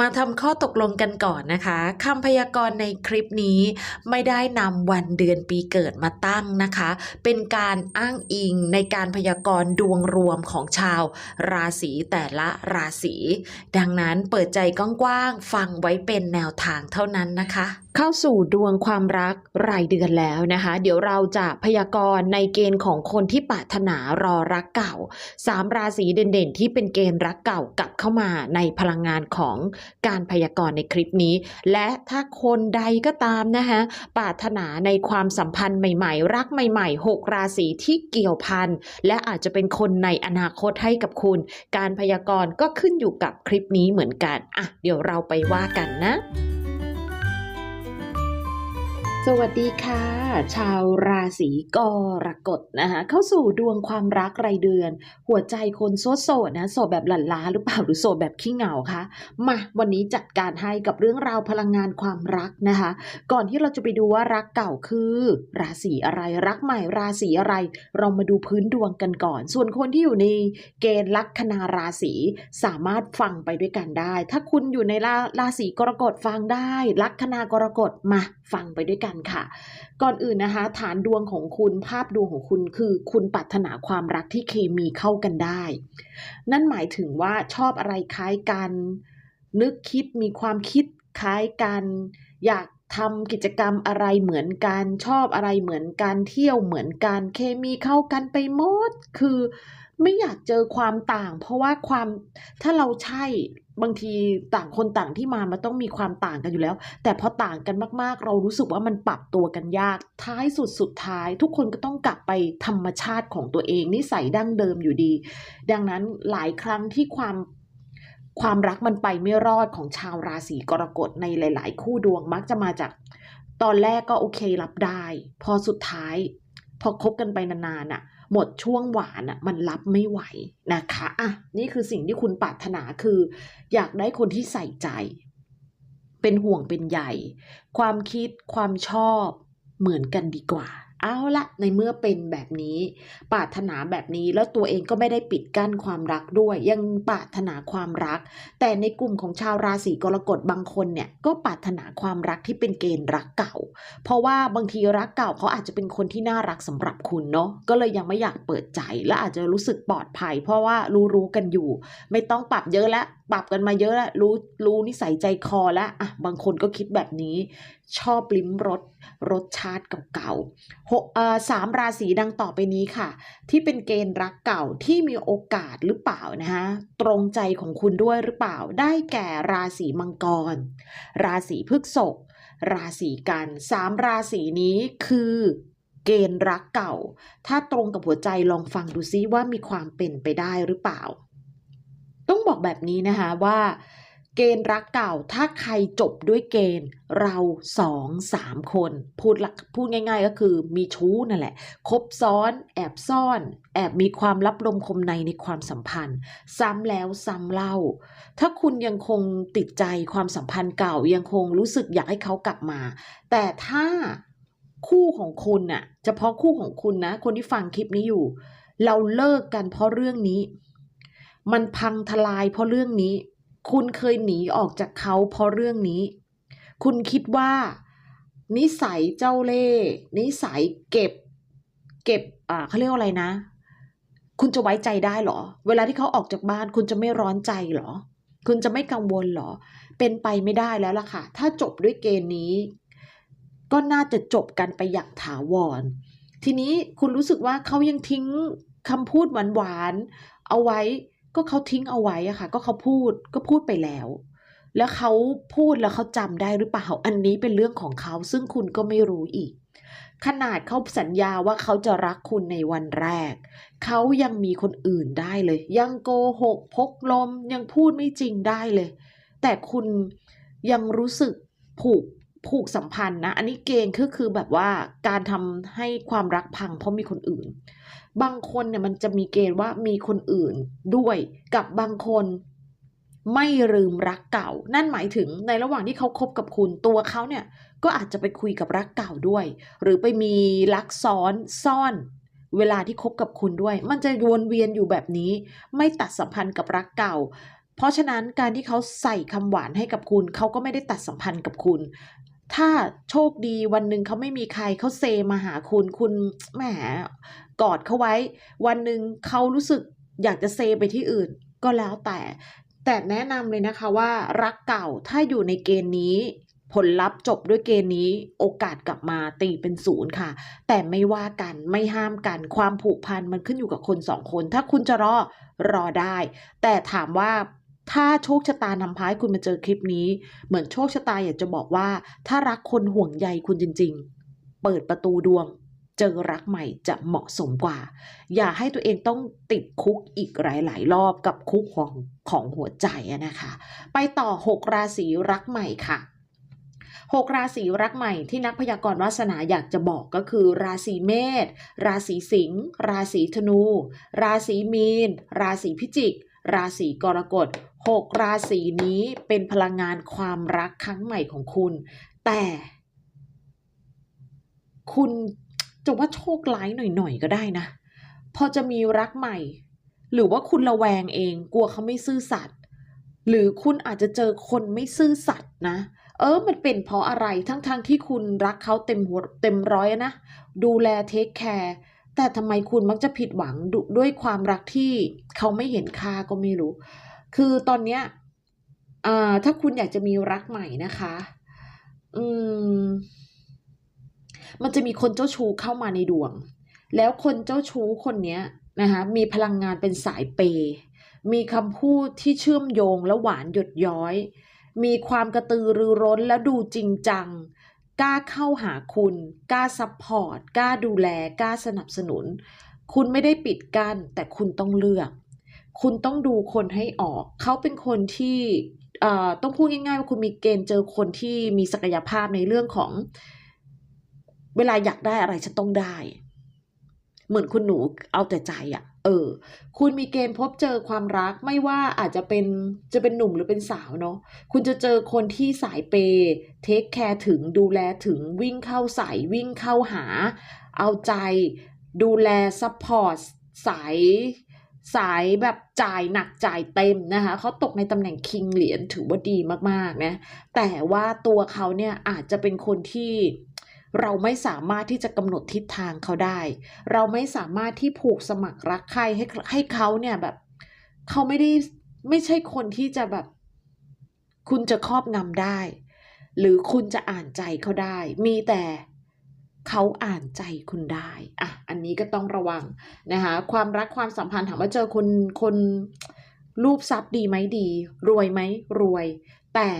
มาทำข้อตกลงกันก่อนนะคะคำพยากรณ์ในคลิปนี้ไม่ได้นำวันเดือนปีเกิดมาตั้งนะคะ เป็นการอ้างอิงในการพยากรณ์ดวงรวมของชาวราศีแต่ละราศีดังนั้นเปิดใจกว้างๆฟังไว้เป็นแนวทางเท่านั้นนะคะเข้าสู่ดวงความรักรายเดือนแล้วนะคะ เดี๋ยวเราจะพยากรณ์ในเกณฑ์ของคนที่ปรารถนารอรักเก่าสามราศีเด่นๆ ที่เป็นเกณฑ์รักเก่ากลับเข้ามาในพลังงานของการพยากรณ์ในคลิปนี้ และถ้าคนใดก็ตามนะคะปรารถนาในความสัมพันธ์ใหม่ๆ รักใหม่ๆ 6 ราศีที่เกี่ยวพันและอาจจะเป็นคนในอนาคตให้กับคุณ การพยากรณ์ก็ขึ้นอยู่กับคลิปนี้เหมือนกันอะเดี๋ยวเราไปว่ากันนะ สวัสดีค่ะ ชาวราศีกรกฎนะคะเข้าสู่ดวงความรักรายเดือน หัวใจคนโสดโสดนะโสดแบบหลั่นล้าหรือเปล่าหรือโสดแบบขี้เหงาคะมาวันนี้จัดการให้กับเรื่องราวพลังงานความรักนะคะ ก่อนที่เราจะไปดูว่ารักเก่าคือ ราศีอะไรรักใหม่ราศีอะไร เรามาดูพื้นดวงกันก่อน ส่วนคนที่อยู่ในเกณฑ์ลัคนาราศีสามารถฟังไปด้วยกันได้ ถ้าคุณอยู่ในราราศีกรกฎฟังได้ ลัคนากรกฎมาฟังไปด้วยกันค่ะ ก่อนอื่นนะคะ ฐานดวงของคุณภาพดวงของคุณคือ คุณปรารถนาความรักที่เคมีเข้ากันได้ นั่นหมายถึงว่าชอบอะไรคล้ายกัน นึกคิดมีความคิดคล้ายกัน อยากทำกิจกรรมอะไรเหมือนกัน ชอบอะไรเหมือนกัน เที่ยวเหมือนกัน เคมีเข้ากันไปหมด คือ ไม่อยากเจอความต่าง เพราะว่าความถ้าเราใช่บางทีต่างคนต่างที่มามันต้องมีความต่างกันอยู่แล้ว แต่พอต่างกันมากๆ เรารู้สึกว่ามันปรับตัวกันยาก ท้ายสุดสุดท้าย ทุกคนก็ต้องกลับไปธรรมชาติของตัวเองนิสัยดั้งเดิมอยู่ดี ดังนั้นหลายครั้งที่ความความรักมันไปไม่รอดของชาวราศีกรกฎในหลาย ๆ คู่ดวงมักจะมาจาก ตอนแรกก็โอเครับได้ พอสุดท้าย พอคบกันไปนานๆอะ หมดช่วงหวานอะมันรับไม่ไหวนะคะอะนี่คือสิ่งที่คุณปรารถนาคือ อยากได้คนที่ใส่ใจ เป็นห่วงเป็นใยความคิดความชอบเหมือนกันดีกว่า เอาละในเมื่อเป็นแบบนี้ปรารถนาแบบนี้แล้วตัวเองก็ไม่ได้ปิดกั้นความรักด้วย ยังปรารถนาความรัก แต่ในกลุ่มของชาวราศีกรกฎบางคนเนี่ยก็ปรารถนาความรักที่เป็นเกณฑ์รักเก่า เพราะว่าบางทีรักเก่าเขาอาจจะเป็นคนที่น่ารักสำหรับคุณเนาะก็เลยยังไม่อยากเปิดใจและอาจจะรู้สึกปลอดภัย เพราะว่ารู้รู้ๆกันอยู่ ไม่ต้องปรับเยอะแล้วปรับกันมาเยอะแล้วรู้รู้นิสัยใจคอแล้วอะบางคนก็คิดแบบนี้ ชอบลิ้มรสรสชาติเก่าๆสามราศีดังต่อไปนี้ค่ะ ที่เป็นเกณฑ์รักเก่าที่มีโอกาสหรือเปล่านะคะตรงใจของคุณด้วยหรือเปล่า ได้แก่ราศีมังกร ราศีพฤษภราศีกันสามราศีนี้คือเกณฑ์รักเก่า ถ้าตรงกับหัวใจลองฟังดูซิว่ามีความเป็นไปได้หรือเปล่า ต้องบอกแบบนี้นะคะว่า เกณฑ์รักเก่าถ้าใครจบด้วยเกณฑ์เราสองสามคน พูดพูดง่าย ๆ ก็คือมีชู้นั่นแหละ คบซ้อน แอบซ่อน แอบมีความลับลมคมในในความสัมพันธ์ ซ้ำแล้วซ้ำเล่า ถ้าคุณยังคงติดใจความสัมพันธ์เก่ายังคงรู้สึกอยากให้เขากลับมา แต่ถ้าคู่ของคุณน่ะเฉพาะคู่ของคุณนะ คนที่ฟังคลิปนี้อยู่ เราเลิกกันเพราะเรื่องนี้ มันพังทลายเพราะเรื่องนี้ คุณเคยหนีออกจากเขาเพราะเรื่องนี้ คุณคิดว่า นิสัยเจ้าเล่ห์นิสัยเก็บ เก็บอ่าเขาเรียกอะไรนะ คุณจะไว้ใจได้เหรอ เวลาที่เขาออกจากบ้าน คุณจะไม่ร้อนใจเหรอ คุณจะไม่กังวลเหรอ เป็นไปไม่ได้แล้วล่ะค่ะ ถ้าจบด้วยเกณฑ์นี้ ก็น่าจะจบกันไปอย่างถาวร ทีนี้คุณรู้สึกว่าเขายังทิ้งคำพูดหวานๆเอาไว้ ก็เขาทิ้งเอาไว้อะค่ะ ก็เขาพูดก็พูดไปแล้ว แล้วเขาพูดแล้วเขาจำได้หรือเปล่า อันนี้เป็นเรื่องของเขาซึ่งคุณก็ไม่รู้อีก ขนาดเขาสัญญาว่าเขาจะรักคุณในวันแรก เขายังมีคนอื่นได้เลย ยังโกหกพกลมยังพูดไม่จริงได้เลย แต่คุณยังรู้สึกผูก ผูกสัมพันธ์นะ อันนี้เกณฑ์คือคือแบบว่าการทำให้ความรักพังเพราะมีคนอื่น บางคนเนี่ยมันจะมีเกณฑ์ว่ามีคนอื่นด้วยกับบางคนไม่ลืมรักเก่า นั่นหมายถึงในระหว่างที่เขาคบกับคุณตัวเขาเนี่ยก็อาจจะไปคุยกับรักเก่าด้วย หรือไปมีรักซ้อนซ่อน เวลาที่คบกับคุณด้วย มันจะวนเวียนอยู่แบบนี้ ไม่ตัดสัมพันธ์กับรักเก่า เพราะฉะนั้นการที่เขาใส่คำหวานให้กับคุณ เขาก็ไม่ได้ตัดสัมพันธ์กับคุณ ถ้าโชคดีวันหนึ่งเขาไม่มีใครเขาเซมาหาคุณ คุณแหมกอดเขาไว้ วันหนึ่งเขารู้สึกอยากจะเซไปที่อื่น ก็แล้วแต่ แต่แนะนำเลยนะคะว่ารักเก่าถ้าอยู่ในเกณฑ์นี้ผลลัพธ์จบด้วยเกณฑ์นี้โอกาสกลับมาตีเป็นศูนย์ค่ะ แต่ไม่ว่ากันไม่ห้ามกันความผูกพันมันขึ้นอยู่กับคนสองคน ถ้าคุณจะรอรอได้ แต่ถามว่า ถ้าโชคชะตานำพาให้คุณมาเจอคลิปนี้ เหมือนโชคชะตาอยากจะบอกว่า ถ้ารักคนห่วงใยคุณจริง ๆ เปิดประตูดวง เจอรักใหม่จะเหมาะสมกว่า อย่าให้ตัวเองต้องติดคุกอีกหลาย ๆ รอบกับคุกของของหัวใจนะคะ ไปต่อ 6 ราศีรักใหม่ค่ะ6ราศีรักใหม่ที่นักพยากรณ์วาสนาอยากจะบอกก็คือ ราศีเมษ ราศีสิงห์ ราศีธนู ราศีมีน ราศีพิจิก ราศีกรกฎ 6 ราศีนี้เป็นพลังงานความรักครั้งใหม่ของคุณ แต่ คุณจะว่าโชคร้ายหน่อยๆก็ได้นะ พอจะมีรักใหม่ หรือว่าคุณระแวงเอง กลัวเขาไม่ซื่อสัตย์หรือคุณอาจจะเจอคนไม่ซื่อสัตย์นะ เออ มันเป็นเพราะอะไรทั้งๆทที่คุณรักเขาเต็มหัวเต็มร้อยนะ ดูแลเทคแคร์แต่ทำไมคุณมักจะผิดหวังดด้วยความรักที่เขาไม่เห็นค่าก็ไม่รู้ คือตอนเนี้ยถ้าคุณอยากจะมีรักใหม่นะคะ อืม มันจะมีคนเจ้าชู้เข้ามาในดวง แล้วคนเจ้าชู้คนเนี้ยนะคะมีพลังงานเป็นสายเปย์มีคำพูดที่เชื่อมโยงและหวานหยดย้อย มีความกระตือรือร้นและดูจริงจัง กล้าเข้าหาคุณ กล้าซัพพอร์ต กล้าดูแล กล้าสนับสนุน คุณไม่ได้ปิดกั้นแต่คุณต้องเลือก คุณต้องดูคนให้ออก เขาเป็นคนที่ต้องพูดง่ายๆว่าคุณมีเกณฑ์เจอคนที่มีศักยภาพในเรื่องของเวลาอยากได้อะไรฉันต้องได้ เหมือนคุณหนูเอาแต่ใจอะ่ะ เออ คุณมีเกณฑ์พบเจอความรักไม่ว่าอาจจะเป็นจะเป็นหนุ่มหรือเป็นสาวเนาะคุณจะเจอคนที่สายเปย์เทคแคร์ถึงดูแลถึงวิ่งเข้าใส่วิ่งเข้าหา เอาใจดูแลซัพพอร์ตสาย สายแบบจ่ายหนักจ่ายเต็มนะคะเขาตกในตำแหน่งคิงเหรียญถือว่าดีมากๆนะแต่ว่าตัวเขาเนี่ยอาจจะเป็นคนที่เราไม่สามารถที่จะกำหนดทิศทางเขาได้ เราไม่สามารถที่ผูกสมัครรักใครให้ให้เขาเนี่ยแบบเขาไม่ได้ไม่ใช่คนที่จะแบบ คุณจะครอบงำได้ หรือคุณจะอ่านใจเขาได้ มีแต่ เขาอ่านใจคุณได้อะอันนี้ก็ต้องระวังนะคะความรักความสัมพันธ์ถามว่าเจอคนคนรูปทรัพย์ดีไหมดี รวยไหมรวย แต่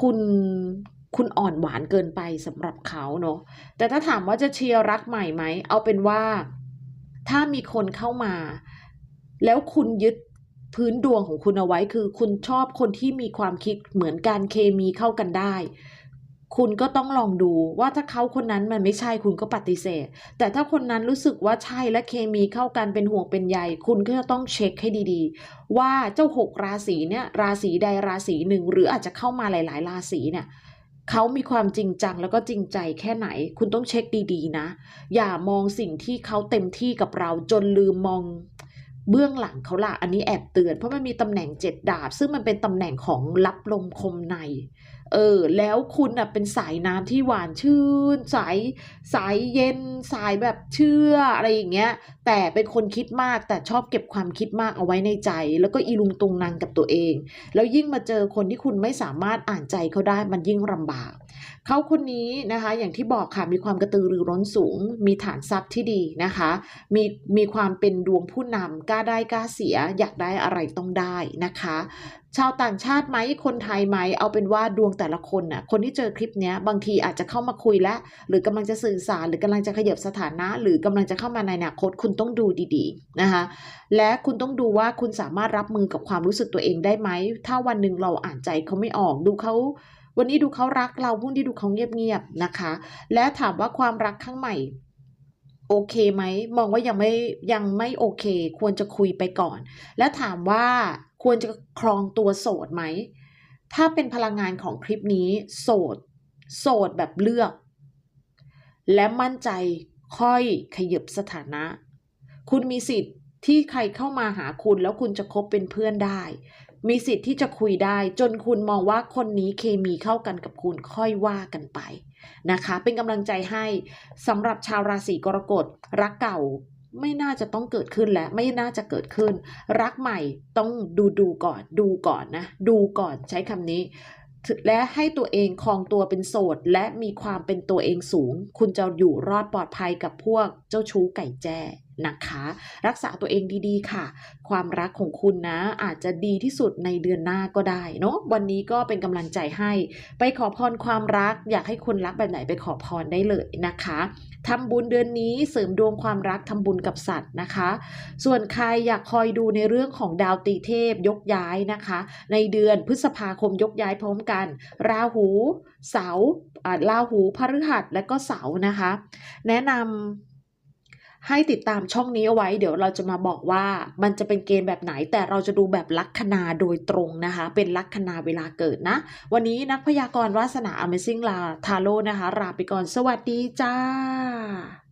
คุณคุณอ่อนหวานเกินไปสำหรับเขาเนาะแต่ถ้าถามว่าจะเชียร์รักใหม่ไหมเอาเป็นว่าถ้ามีคนเข้ามา แล้วคุณยึดพื้นดวงของคุณเอาไว้คือ คุณชอบคนที่มีความคิดเหมือนกันเคมีเข้ากันได้ คุณก็ต้องลองดูว่าถ้าเขาคนนั้นมันไม่ใช่คุณก็ปฏิเสธ แต่ถ้าคนนั้นรู้สึกว่าใช่และเคมีเข้ากันเป็นห่วงเป็นใยคุณก็จะต้องเช็คให้ดีๆ ว่าเจ้าหกราศีเนี่ยราศีใดราศีหนึ่งหรืออาจจะเข้ามาหลาย ๆ ราศีเนี่ยเขามีความจริงจังแล้วก็จริงใจแค่ไหน คุณต้องเช็คดีๆ นะ อย่ามองสิ่งที่เขาเต็มที่กับเราจนลืมมองเบื้องหลังเขาละอันนี้แอบเตือนเพราะมันมีตำแหน่งเจ็ดดาบ ซึ่งมันเป็นตำแหน่งของรับลมคมใน เออแล้วคุณอะเป็นสายน้ำที่หวานชื่น สายสายเย็น สายแบบเชื่ออะไรอย่างเงี้ย แต่เป็นคนคิดมากแต่ชอบเก็บความคิดมากเอาไว้ในใจ แล้วก็อีลุงตุงนางกับตัวเอง แล้วยิ่งมาเจอคนที่คุณไม่สามารถอ่านใจเขาได้มันยิ่งลำบากเขาคนนี้นะคะอย่างที่บอกค่ะมีความกระตือรือร้นสูง มีฐานทรัพย์ที่ดีนะคะ มีมีความเป็นดวงผู้นำกล้าได้กล้าเสีย อยากได้อะไรต้องได้นะคะ ชาวต่างชาติไหมคนไทยไหมเอาเป็นว่าดวงแต่ละคนน่ะคนที่เจอคลิปเนี้ยบางทีอาจจะเข้ามาคุยแล้วหรือกำลังจะสื่อสารหรือกำลังจะขยับสถานะ หรือกำลังจะเข้ามาในอนาคตคุณต้องดูดีๆนะคะและคุณต้องดูว่าคุณสามารถรับมือกับความรู้สึกตัวเองได้ไหม ถ้าวันหนึ่งเราอ่านใจเขาไม่ออกดูเขาวันนี้ดูเขารักเราพรุ่งนี้ดูเขาเงียบๆนะคะ และถามว่าความรักครั้งใหม่โอเคไหมมองว่ายังไม่ยังไม่โอเค ควรจะคุยไปก่อน และถามว่า ควรจะครองตัวโสดไหม ถ้าเป็นพลังงานของคลิปนี้ โสด โสดแบบเลือก และมั่นใจค่อยขยับสถานะ คุณมีสิทธิ์ที่ใครเข้ามาหาคุณแล้วคุณจะคบเป็นเพื่อนได้ มีสิทธิ์ที่จะคุยได้ จนคุณมองว่าคนนี้เคมีเข้ากันกับคุณค่อยว่ากันไปนะคะ เป็นกำลังใจให้สำหรับชาวราศีกรกฎรักเก่า ไม่น่าจะต้องเกิดขึ้นและไม่น่าจะเกิดขึ้น รักใหม่ต้องดูดูก่อน ดูก่อนนะ ดูก่อนใช้คำนี้ และให้ตัวเองคลองตัวเป็นโสด และมีความเป็นตัวเองสูง คุณจะอยู่รอดปลอดภัยกับพวกเจ้าชู้ไก่แจ้ นะคะ รักษาตัวเองดีๆค่ะ ความรักของคุณนะอาจจะดีที่สุดในเดือนหน้าก็ได้เนาะวันนี้ก็เป็นกำลังใจให้ ไปขอพรความรัก อยากให้คนรักแบบไหนไปขอพรได้เลยนะคะทำบุญเดือนนี้เสริมดวงความรักทำบุญกับสัตว์นะคะ ส่วนใครอยากคอยดูในเรื่องของดาวตีเทพยกย้ายนะคะ ในเดือนพฤษภาคมยกย้ายพร้อมกัน ราหู เสาร์อ่าราหูพฤหัสและก็เสาร์นะคะ แนะนำ ให้ติดตามช่องนี้เอาไว้ เดี๋ยวเราจะมาบอกว่ามันจะเป็นเกณฑ์แบบไหน แต่เราจะดูแบบลัคนาโดยตรงนะคะ เป็นลัคนาเวลาเกิดนะ วันนี้นักพยากรณ์วาสนา Amazing ลาทาโร่นะคะลาไปก่อนสวัสดีจ้า